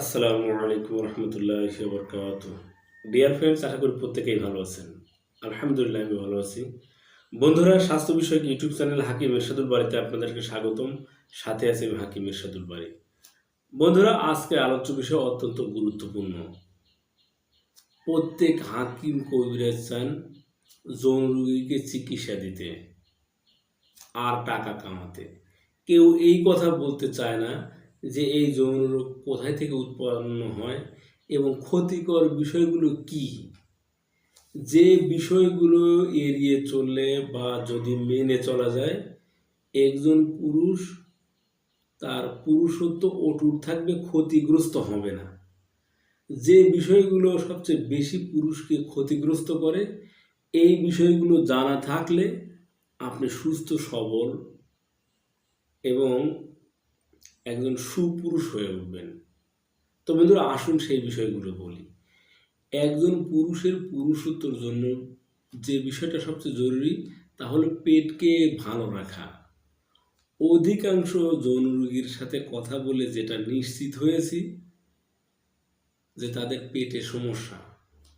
আসসালামু আলাইকুম রহমতুল্লাহ বরকাত ডিয়ার ফ্রেন্ডস আশা করি প্রত্যেকেই ভালো আছেন। আলহামদুলিল্লাহ, আমি ভালো আছি। বন্ধুরা, স্বাস্থ্য বিষয়ক ইউটিউব চ্যানেল হাকিম এরশাদুল বাড়িতে আপনাদেরকে স্বাগতম। সাথে আছে আমি হাকিম এরশাদুল বাড়ি। বন্ধুরা, আজকে আলোচ্য বিষয় অত্যন্ত গুরুত্বপূর্ণ। প্রত্যেক হাকিম কবিরাজ চান যৌন রোগীকে চিকিৎসা দিতে আর টাকা কামাতে। কেউ এই কথা বলতে চায় না যে এই যৌন রোগ কোথায় থেকে উৎপন্ন হয় এবং ক্ষতিকর বিষয়গুলো কি? যে বিষয়গুলো এড়িয়ে চললে বা যদি মেনে চলা যায়, একজন পুরুষ তার পুরুষত্ব অটুট থাকবে, ক্ষতিগ্রস্ত হবে না। যে বিষয়গুলো সবচেয়ে বেশি পুরুষকে ক্ষতিগ্রস্ত করে, এই বিষয়গুলো জানা থাকলে আপনি সুস্থ, সবল এবং একজন সুপুরুষ হয়ে উঠবেন। তো বন্ধুরা, আসুন সেই বিষয়গুলো বলি। একজন পুরুষের পুরুষত্বর জন্য যে বিষয়টা সবচেয়ে জরুরি, তা হলো পেটকে ভালো রাখা। অধিকাংশ যৌন রোগীর সাথে কথা বলে যেটা নিশ্চিত হয়েছি, যে তাদের পেটে সমস্যা।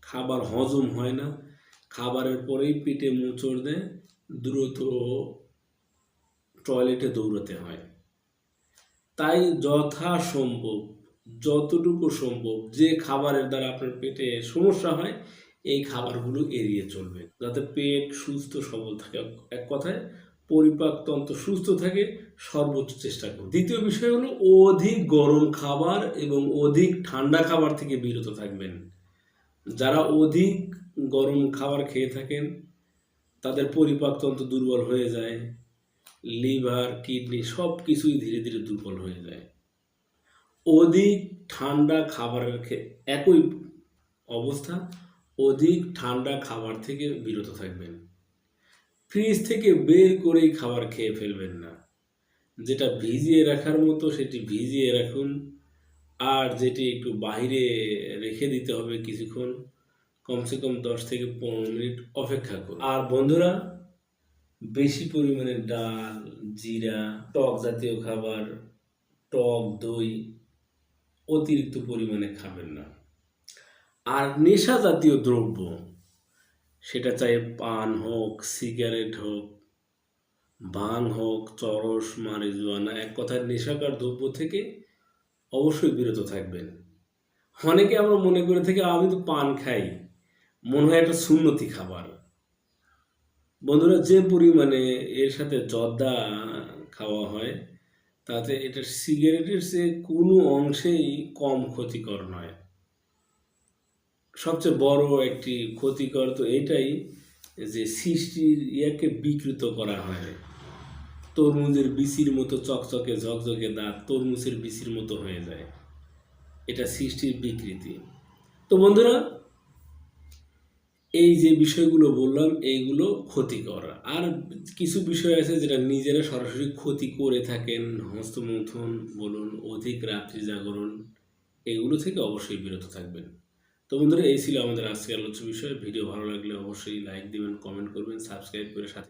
খাবার হজম হয় না। খাবারের পরেই পেটে মোচড় দেয়, দ্রুত টয়লেটে দৌড়াতে হয়। তাই যথাসম্ভব যতটুকু সম্ভব, যে খাবারের দ্বারা আপনার পেটে সমস্যা হয়, এই খাবারগুলো এড়িয়ে চলবে যাতে পেট সুস্থ সবল থাকে। এক কথায় পরিপাকতন্ত্র সুস্থ থাকে, সর্বোচ্চ চেষ্টা করুন। দ্বিতীয় বিষয় হলো, অধিক গরম খাবার এবং অধিক ঠান্ডা খাবার থেকে বিরত থাকবেন। যারা অধিক গরম খাবার খেয়ে থাকেন, তাদের পরিপাকতন্ত্র দুর্বল হয়ে যায়। লিভার, কিডনি সব কিছুই ধীরে ধীরে দুর্বল হয়ে যায়। অধিক ঠান্ডা খাবারের একই অবস্থা, অধিক ঠান্ডা খাবার থেকে বিরত থাকবেন। ফ্রিজ থেকে বের করেই খাবার খেয়ে ফেলবেন না। যেটা ভিজিয়ে রাখার মতো সেটি ভিজিয়ে রাখুন। আর যেটি একটু বাইরে রেখে দিতে হবে কিছুক্ষণ, কমসে কম দশ থেকে পনেরো মিনিট অপেক্ষা করুন। আর বন্ধুরা বেশি পরিমাণে ডাল, জিরা, টক জাতীয় খাবার, টক, দই অতিরিক্ত পরিমাণে খাবেন না। আর নেশা জাতীয় দ্রব্য, সেটা চাই পান হোক, সিগারেট হোক ভাং হোক, চরস, মারিজুয়ানা, এক কথায় নেশাকার দ্রব্য থেকে অবশ্যই বিরত থাকবেন। অনেকে আমরা মনে করে থাকি, আমি তো পান খাই। মনে হয় একটা সুন্নতি খাবার। বন্ধুরা, যে পরিমাণে এর সাথে জর্দা খাওয়া হয়, তাতে এটা সিগারেটের চেয়ে কোনো অংশেই কম ক্ষতিকর নয়। সবচেয়ে বড় একটি ক্ষতিকর তো এটাই যে সৃষ্টির ইয়াকে বিকৃত করা হয়। তরমুজের বিচির মতো চকচকে, ঝকঝকে দাঁত তরমুজের বিচির মতো হয়ে যায়। এটা সৃষ্টির বিকৃতি। তো বন্ধুরা এই যে বিষয়গুলো বললাম এইগুলো ক্ষতিকর। আর কিছু বিষয় আছে যেটা নিজেরা সরাসরি ক্ষতি করে থাকেন হস্তমন্থন বলুন, অধিক রাত্রি জাগরণ, এগুলো থেকে অবশ্যই বিরত থাকবেন। তো বন্ধুরা, এই ছিল আমাদের আজকে আলোচ্য বিষয়। ভিডিও ভালো লাগলে অবশ্যই লাইক দেবেন, কমেন্ট করবেন, সাবস্ক্রাইব করে সাথে